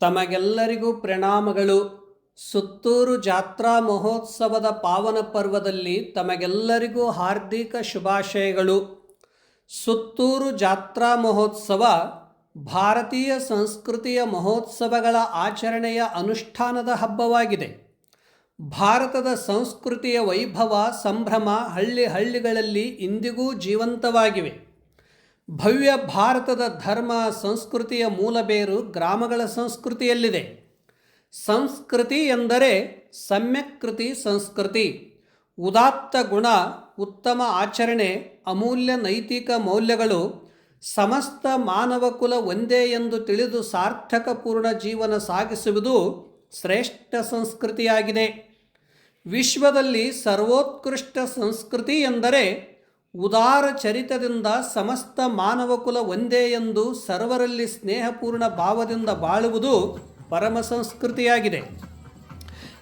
ತಮಗೆಲ್ಲರಿಗೂ ಪ್ರಣಾಮಗಳು. ಸುತ್ತೂರು ಜಾತ್ರಾ ಮಹೋತ್ಸವದ ಪಾವನ ಪರ್ವದಲ್ಲಿ ತಮಗೆಲ್ಲರಿಗೂ ಹಾರ್ದಿಕ ಶುಭಾಶಯಗಳು. ಸುತ್ತೂರು ಜಾತ್ರಾ ಮಹೋತ್ಸವ ಭಾರತೀಯ ಸಂಸ್ಕೃತಿಯ ಮಹೋತ್ಸವಗಳ ಆಚರಣೆಯ ಅನುಷ್ಠಾನದ ಹಬ್ಬವಾಗಿದೆ. ಭಾರತದ ಸಂಸ್ಕೃತಿಯ ವೈಭವ, ಸಂಭ್ರಮ ಹಳ್ಳಿ ಹಳ್ಳಿಗಳಲ್ಲಿ ಇಂದಿಗೂ ಜೀವಂತವಾಗಿವೆ. ಭವ್ಯ ಭಾರತದ ಧರ್ಮ, ಸಂಸ್ಕೃತಿಯ ಮೂಲಬೇರು ಗ್ರಾಮಗಳ ಸಂಸ್ಕೃತಿಯಲ್ಲಿದೆ. ಸಂಸ್ಕೃತಿ ಎಂದರೆ ಸಮ್ಯಕ್ಕೃತಿ ಸಂಸ್ಕೃತಿ. ಉದಾತ್ತ ಗುಣ, ಉತ್ತಮ ಆಚರಣೆ, ಅಮೂಲ್ಯ ನೈತಿಕ ಮೌಲ್ಯಗಳು, ಸಮಸ್ತ ಮಾನವ ಕುಲ ಒಂದೇ ಎಂದು ತಿಳಿದು ಸಾರ್ಥಕಪೂರ್ಣ ಜೀವನ ಸಾಗಿಸುವುದು ಶ್ರೇಷ್ಠ ಸಂಸ್ಕೃತಿಯಾಗಿದೆ. ವಿಶ್ವದಲ್ಲಿ ಸರ್ವೋತ್ಕೃಷ್ಟ ಸಂಸ್ಕೃತಿ ಎಂದರೆ ಉದಾರ ಚರಿತದಿಂದ ಸಮಸ್ತ ಮಾನವಕುಲ ಒಂದೇ ಎಂದು ಸರ್ವರಲ್ಲಿ ಸ್ನೇಹಪೂರ್ಣ ಭಾವದಿಂದ ಬಾಳುವುದು ಪರಮ ಸಂಸ್ಕೃತಿಯಾಗಿದೆ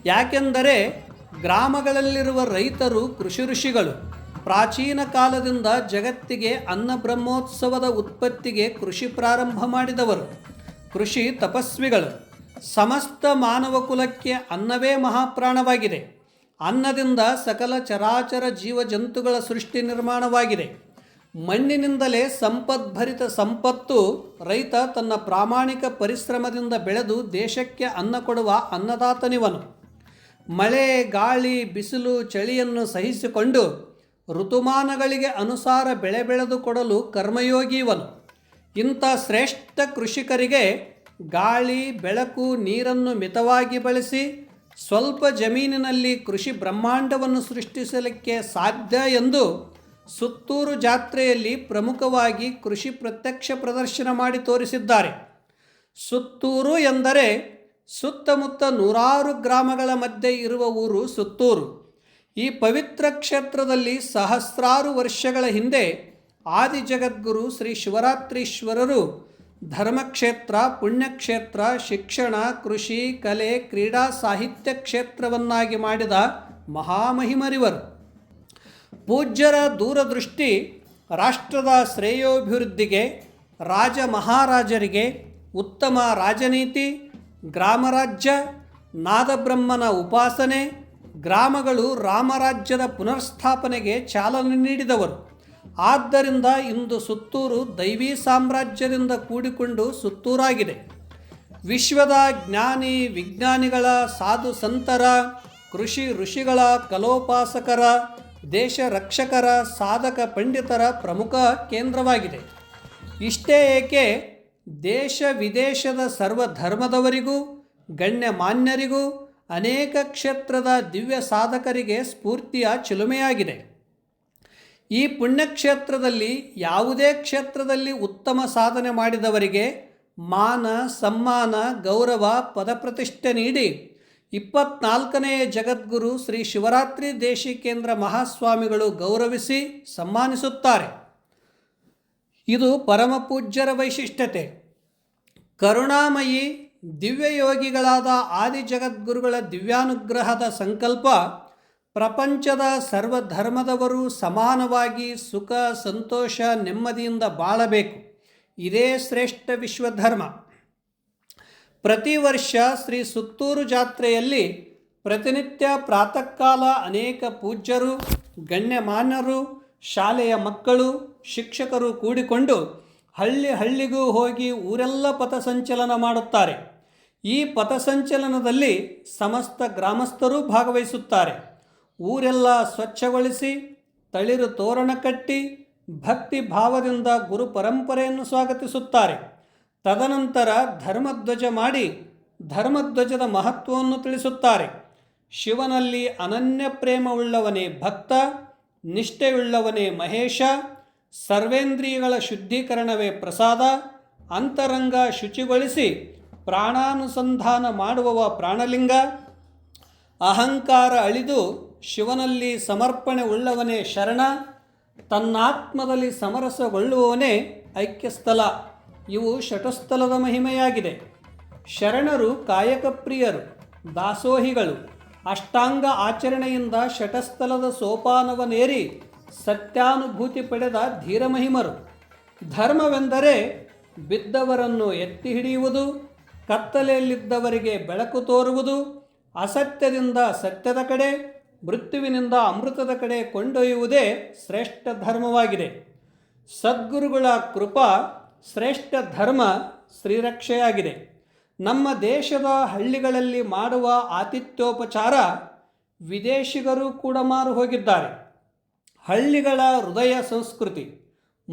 ಯಾಕೆಂದರೆ ಗ್ರಾಮಗಳಲ್ಲಿರುವ ರೈತರು ಕೃಷಿ ಋಷಿಗಳು ಪ್ರಾಚೀನ ಕಾಲದಿಂದ ಜಗತ್ತಿಗೆ ಅನ್ನಬ್ರಹ್ಮೋತ್ಸವದ ಉತ್ಪತ್ತಿಗೆ ಕೃಷಿ ಪ್ರಾರಂಭ ಮಾಡಿದವರು. ಕೃಷಿ ತಪಸ್ವಿಗಳು. ಸಮಸ್ತ ಮಾನವ ಕುಲಕ್ಕೆ ಅನ್ನವೇ ಮಹಾಪ್ರಾಣವಾಗಿದೆ. ಅನ್ನದಿಂದ ಸಕಲ ಚರಾಚರ ಜೀವ ಜಂತುಗಳ ಸೃಷ್ಟಿ ನಿರ್ಮಾಣವಾಗಿದೆ. ಮಣ್ಣಿನಿಂದಲೇ ಸಂಪದ್ಭರಿತ ಸಂಪತ್ತು ರೈತ ತನ್ನ ಪ್ರಾಮಾಣಿಕ ಪರಿಶ್ರಮದಿಂದ ಬೆಳೆದು ದೇಶಕ್ಕೆ ಅನ್ನ ಕೊಡುವ ಅನ್ನದಾತನಿವನು. ಮಳೆ, ಗಾಳಿ, ಬಿಸಿಲು, ಚಳಿಯನ್ನು ಸಹಿಸಿಕೊಂಡು ಋತುಮಾನಗಳಿಗೆ ಅನುಸಾರ ಬೆಳೆ ಬೆಳೆದು ಕೊಡಲು ಕರ್ಮಯೋಗಿ ಇವನು ಇಂಥ ಶ್ರೇಷ್ಠ ಕೃಷಿಕರಿಗೆ ಗಾಳಿ, ಬೆಳಕು, ನೀರನ್ನು ಮಿತವಾಗಿ ಬಳಸಿ ಸ್ವಲ್ಪ ಜಮೀನಿನಲ್ಲಿ ಕೃಷಿ ಬ್ರಹ್ಮಾಂಡವನ್ನು ಸೃಷ್ಟಿಸಲಿಕ್ಕೆ ಸಾಧ್ಯ ಎಂದು ಸುತ್ತೂರು ಜಾತ್ರೆಯಲ್ಲಿ ಪ್ರಮುಖವಾಗಿ ಕೃಷಿ ಪ್ರತ್ಯಕ್ಷ ಪ್ರದರ್ಶನ ಮಾಡಿ ತೋರಿಸಿದ್ದಾರೆ. ಸುತ್ತೂರು ಎಂದರೆ ಸುತ್ತಮುತ್ತ ನೂರಾರು ಗ್ರಾಮಗಳ ಮಧ್ಯೆ ಇರುವ ಊರು ಸುತ್ತೂರು. ಈ ಪವಿತ್ರ ಕ್ಷೇತ್ರದಲ್ಲಿ ಸಹಸ್ರಾರು ವರ್ಷಗಳ ಹಿಂದೆ ಆದಿಜಗದ್ಗುರು ಶ್ರೀ ಶಿವರಾತ್ರೀಶ್ವರರು ಧರ್ಮಕ್ಷೇತ್ರ, ಪುಣ್ಯಕ್ಷೇತ್ರ, ಶಿಕ್ಷಣ, ಕೃಷಿ, ಕಲೆ, ಕ್ರೀಡಾ ಸಾಹಿತ್ಯ ಕ್ಷೇತ್ರವನ್ನಾಗಿ ಮಾಡಿದ ಮಹಾಮಹಿಮರಿವರು. ಪೂಜ್ಯರ ದೂರದೃಷ್ಟಿ ರಾಷ್ಟ್ರದ ಶ್ರೇಯೋಭಿವೃದ್ಧಿಗೆ, ರಾಜ ಮಹಾರಾಜರಿಗೆ ಉತ್ತಮ ರಾಜನೀತಿ ಗ್ರಾಮರಾಜ್ಯ ನಾದಬ್ರಹ್ಮನ ಉಪಾಸನೆ, ಗ್ರಾಮಗಳು ರಾಮರಾಜ್ಯದ ಪುನರ್ಸ್ಥಾಪನೆಗೆ ಚಾಲನೆ ನೀಡಿದವರು. ಆದ್ದರಿಂದ ಇಂದು ಸುತ್ತೂರು ದೈವಿ ಸಾಮ್ರಾಜ್ಯದಿಂದ ಕೂಡಿಕೊಂಡು ಸುತ್ತೂರಾಗಿದೆ. ವಿಶ್ವದ ಜ್ಞಾನಿ ವಿಜ್ಞಾನಿಗಳ, ಸಾಧು ಸಂತರ, ಕೃಷಿ ಋಷಿಗಳ, ಕಲೋಪಾಸಕರ, ದೇಶ ರಕ್ಷಕರ, ಸಾಧಕ ಪಂಡಿತರ ಪ್ರಮುಖ ಕೇಂದ್ರವಾಗಿದೆ. ಇಷ್ಟೇ ಏಕೆ? ದೇಶ ವಿದೇಶದ ಸರ್ವಧರ್ಮದವರಿಗೂ, ಗಣ್ಯಮಾನ್ಯರಿಗೂ, ಅನೇಕ ಕ್ಷೇತ್ರದ ದಿವ್ಯ ಸಾಧಕರಿಗೆ ಸ್ಫೂರ್ತಿಯ ಚಿಲುಮೆಯಾಗಿದೆ. ಈ ಪುಣ್ಯಕ್ಷೇತ್ರದಲ್ಲಿ ಯಾವುದೇ ಕ್ಷೇತ್ರದಲ್ಲಿ ಉತ್ತಮ ಸಾಧನೆ ಮಾಡಿದವರಿಗೆ ಮಾನ, ಸಮ್ಮಾನ, ಗೌರವ, ಪದಪ್ರತಿಷ್ಠೆ ನೀಡಿ ಇಪ್ಪತ್ನಾಲ್ಕನೆಯ ಜಗದ್ಗುರು ಶ್ರೀ ಶಿವರಾತ್ರಿ ದೇಶಿಕೇಂದ್ರ ಮಹಾಸ್ವಾಮಿಗಳು ಗೌರವಿಸಿ ಸನ್ಮಾನಿಸುತ್ತಾರೆ ಇದು ಪರಮಪೂಜ್ಯರ ವೈಶಿಷ್ಟ್ಯತೆ. ಕರುಣಾಮಯಿ ದಿವ್ಯಯೋಗಿಗಳಾದ ಆದಿ ಜಗದ್ಗುರುಗಳ ದಿವ್ಯಾನುಗ್ರಹದ ಸಂಕಲ್ಪ ಪ್ರಪಂಚದ ಸರ್ವಧರ್ಮದವರು ಸಮಾನವಾಗಿ ಸುಖ, ಸಂತೋಷ, ನೆಮ್ಮದಿಯಿಂದ ಬಾಳಬೇಕು. ಇದೇ ಶ್ರೇಷ್ಠ ವಿಶ್ವಧರ್ಮ. ಪ್ರತಿ ವರ್ಷ ಶ್ರೀ ಸುತ್ತೂರು ಜಾತ್ರೆಯಲ್ಲಿ ಪ್ರತಿನಿತ್ಯ ಪ್ರಾತಃ ಕಾಲ ಅನೇಕ ಪೂಜ್ಯರು, ಗಣ್ಯಮಾನ್ಯರು, ಶಾಲೆಯ ಮಕ್ಕಳು, ಶಿಕ್ಷಕರು ಕೂಡಿಕೊಂಡು ಹಳ್ಳಿ ಹಳ್ಳಿಗೂ ಹೋಗಿ ಊರೆಲ್ಲ ಪಥಸಂಚಲನ ಮಾಡುತ್ತಾರೆ. ಈ ಪಥಸಂಚಲನದಲ್ಲಿ ಸಮಸ್ತ ಗ್ರಾಮಸ್ಥರೂ ಭಾಗವಹಿಸುತ್ತಾರೆ. ಊರೆಲ್ಲ ಸ್ವಚ್ಛಗೊಳಿಸಿ, ತಳಿರು ತೋರಣ ಕಟ್ಟಿ, ಭಕ್ತಿ ಭಾವದಿಂದ ಗುರು ಪರಂಪರೆಯನ್ನು ಸ್ವಾಗತಿಸುತ್ತಾರೆ. ತದನಂತರ ಧರ್ಮಧ್ವಜ ಮಾಡಿ ಧರ್ಮಧ್ವಜದ ಮಹತ್ವವನ್ನು ತಿಳಿಸುತ್ತಾರೆ. ಶಿವನಲ್ಲಿ ಅನನ್ಯ ಪ್ರೇಮವುಳ್ಳವನೇ ಭಕ್ತ, ನಿಷ್ಠೆಯುಳ್ಳವನೇ ಮಹೇಶ, ಸರ್ವೇಂದ್ರಿಯಗಳ ಶುದ್ಧೀಕರಣವೇ ಪ್ರಸಾದ, ಅಂತರಂಗ ಶುಚಿಗೊಳಿಸಿ ಪ್ರಾಣಾನುಸಂಧಾನ ಮಾಡುವವ ಪ್ರಾಣಲಿಂಗ, ಅಹಂಕಾರ ಅಳಿದು ಶಿವನಲ್ಲಿ ಸಮರ್ಪಣೆ ಉಳ್ಳವನೇ ಶರಣ, ತನ್ನಾತ್ಮದಲ್ಲಿ ಸಮರಸಗೊಳ್ಳುವವನೇ ಐಕ್ಯಸ್ಥಲ. ಇವು ಶಟಸ್ಥಲದ ಮಹಿಮೆಯಾಗಿದೆ. ಶರಣರು ಕಾಯಕಪ್ರಿಯರು, ದಾಸೋಹಿಗಳು. ಅಷ್ಟಾಂಗ ಆಚರಣೆಯಿಂದ ಶಟಸ್ಥಲದ ಸೋಪಾನವನೇರಿ ಸತ್ಯಾನುಭೂತಿ ಪಡೆದ ಧೀರಮಹಿಮರು. ಧರ್ಮವೆಂದರೆ ಬಿದ್ದವರನ್ನು ಎತ್ತಿ ಹಿಡಿಯುವುದು ಕತ್ತಲೆಯಲ್ಲಿದ್ದವರಿಗೆ ಬೆಳಕು ತೋರುವುದು, ಅಸತ್ಯದಿಂದ ಸತ್ಯದ ಕಡೆ ಮೃತ್ಯುವಿನಿಂದ ಅಮೃತದ ಕಡೆ ಕೊಂಡೊಯ್ಯುವುದೇ ಶ್ರೇಷ್ಠ ಧರ್ಮವಾಗಿದೆ. ಸದ್ಗುರುಗಳ ಕೃಪಾ ಶ್ರೇಷ್ಠ ಧರ್ಮ ಶ್ರೀರಕ್ಷೆಯಾಗಿದೆ. ನಮ್ಮ ದೇಶದ ಹಳ್ಳಿಗಳಲ್ಲಿ ಮಾಡುವ ಆತಿಥ್ಯೋಪಚಾರ ವಿದೇಶಿಗರು ಕೂಡ ಮಾರು ಹೋಗಿದ್ದಾರೆ. ಹಳ್ಳಿಗಳ ಹೃದಯ ಸಂಸ್ಕೃತಿ,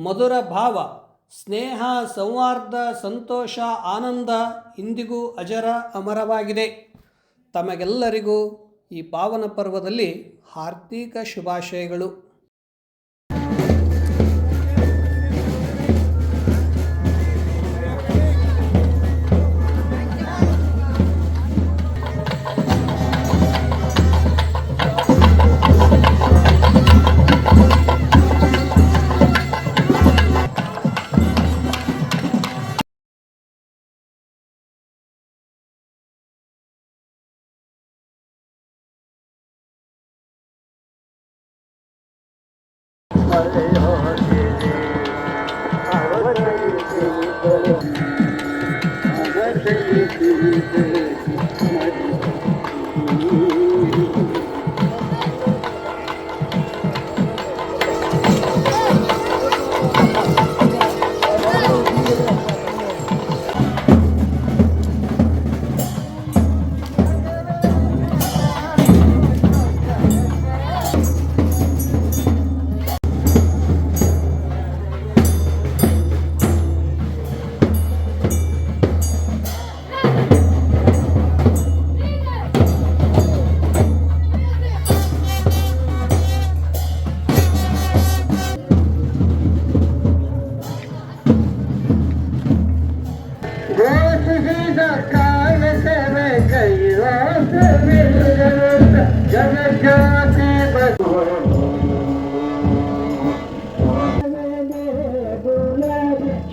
ಮಧುರ ಭಾವ, ಸ್ನೇಹ ಸೌಹಾರ್ದ ಸಂತೋಷ, ಆನಂದ ಇಂದಿಗೂ ಅಜರ ಅಮರವಾಗಿದೆ. ತಮಗೆಲ್ಲರಿಗೂ ಈ ಪಾವನ ಪರ್ವದಲ್ಲಿ ಹಾರ್ದಿಕ ಶುಭಾಶಯಗಳು. María.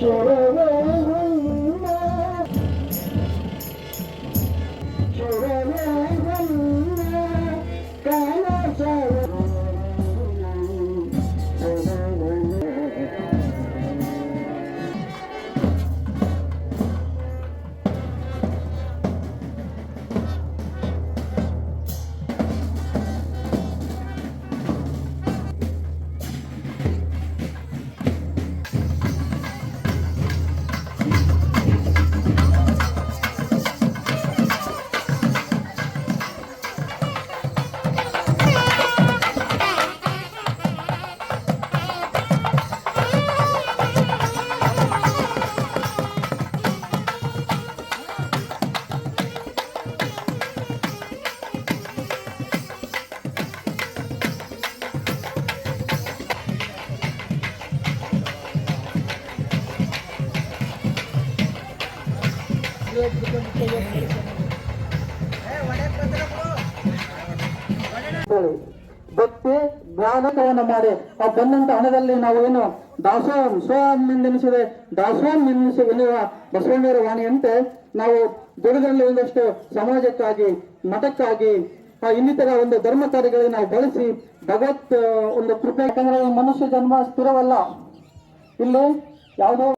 嗯 ಭಕ್ತಿ ಜ್ಞಾನಕವನ್ನ ಮಾಡಿ. ಆ ಬಂದಂತ ಹಣದಲ್ಲಿ ನಾವು ಏನು ದಾಸೋಹ, ಸೋಹಂ ದಾಸೋಹ ನಿರ್ಮಿಸಿ ಎನ್ನುವ ಬಸವಣ್ಣರ ವಾಣಿಯಂತೆ ನಾವು ದುಡಿದಲ್ಲಿ ಒಂದಷ್ಟು ಸಮಾಜಕ್ಕಾಗಿ, ಮಠಕ್ಕಾಗಿ, ಆ ಇನ್ನಿತರ ಒಂದು ಧರ್ಮ ಕಾರ್ಯಗಳಿಗೆ ಬಳಸಿ ಭಗವತ್ ಒಂದು ಕೃಪೆ. ಯಾಕಂದ್ರೆ ಈ ಮನುಷ್ಯ ಜನ್ಮ ಸ್ಥಿರವಲ್ಲ. ಇಲ್ಲಿ ಯಾವುದೋ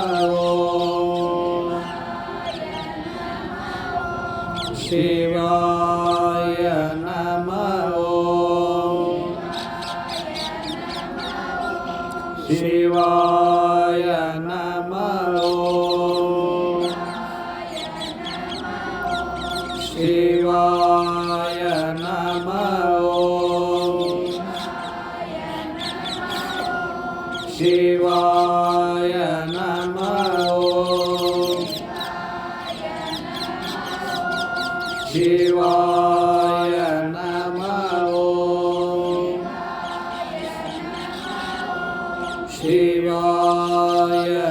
shiva Shivaya